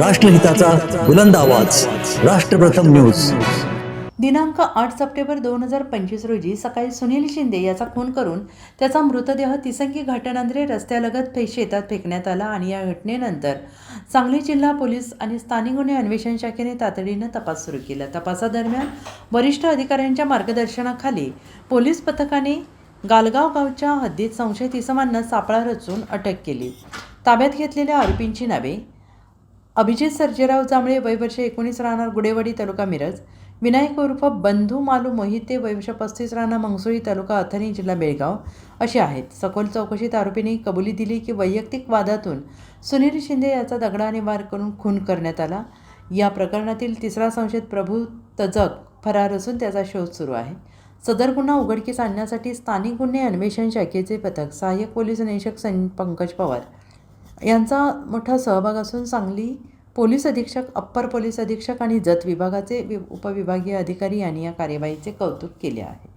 राष्ट्रहिताचा बुलंद आवाज. राष्ट्रप्रथम न्यूज. दिनांक आठ सप्टेंबर दोन हजार पंचवीस रोजी सकाळी सुनील शिंदे याचा खून करून त्याचा मृतदेह तिसंगी घाटनांद्रे रस्त्यालगत फे शेतात फेकण्यात आला आणि या घटनेनंतर सांगली जिल्हा पोलीस आणि स्थानिक गुन्हे अन्वेषण शाखेने तातडीनं तपास सुरू केला. तपासादरम्यान वरिष्ठ अधिकाऱ्यांच्या मार्गदर्शनाखाली पोलीस पथकाने गालगाव गावच्या हद्दीत संशयित इसमांना सापळा रचून अटक केली. ताब्यात घेतलेल्या आरोपींची नावे अभिजित सर्जेराव जांभळे वयवर्ष एकोणीस राहणार गुडेवाडी तालुका मिरज. विनायक उर्फ बंधू मालू मोहिते वयवर्ष पस्तीस राहणार मंगसुळी तालुका अथणी जिल्हा बेळगाव. असे आहेत. सखोल चौकशीत आरोपींनी कबुली दिली की वैयक्तिक वादातून सुनील शिंदे याचा दगडाने वार करून खून करण्यात आला. या प्रकरणातील तिसरा संशयित प्रभू तजक फरार असून त्याचा शोध सुरू आहे. सदर गुन्हा उघडकीस आणण्यासाठी स्थानिक गुन्हे अन्वेषण शाखेचे पथक सहाय्यक पोलीस निरीक्षक सं पंकज पवार यांचा मोठा सहभाग असून सांगली पोलीस अधीक्षक अप्पर पोलीस अधीक्षक आणि जत विभागाचे वि- उपविभागीय अधिकारी यांनी या कार्यवाहीचे कौतुक केले आहे.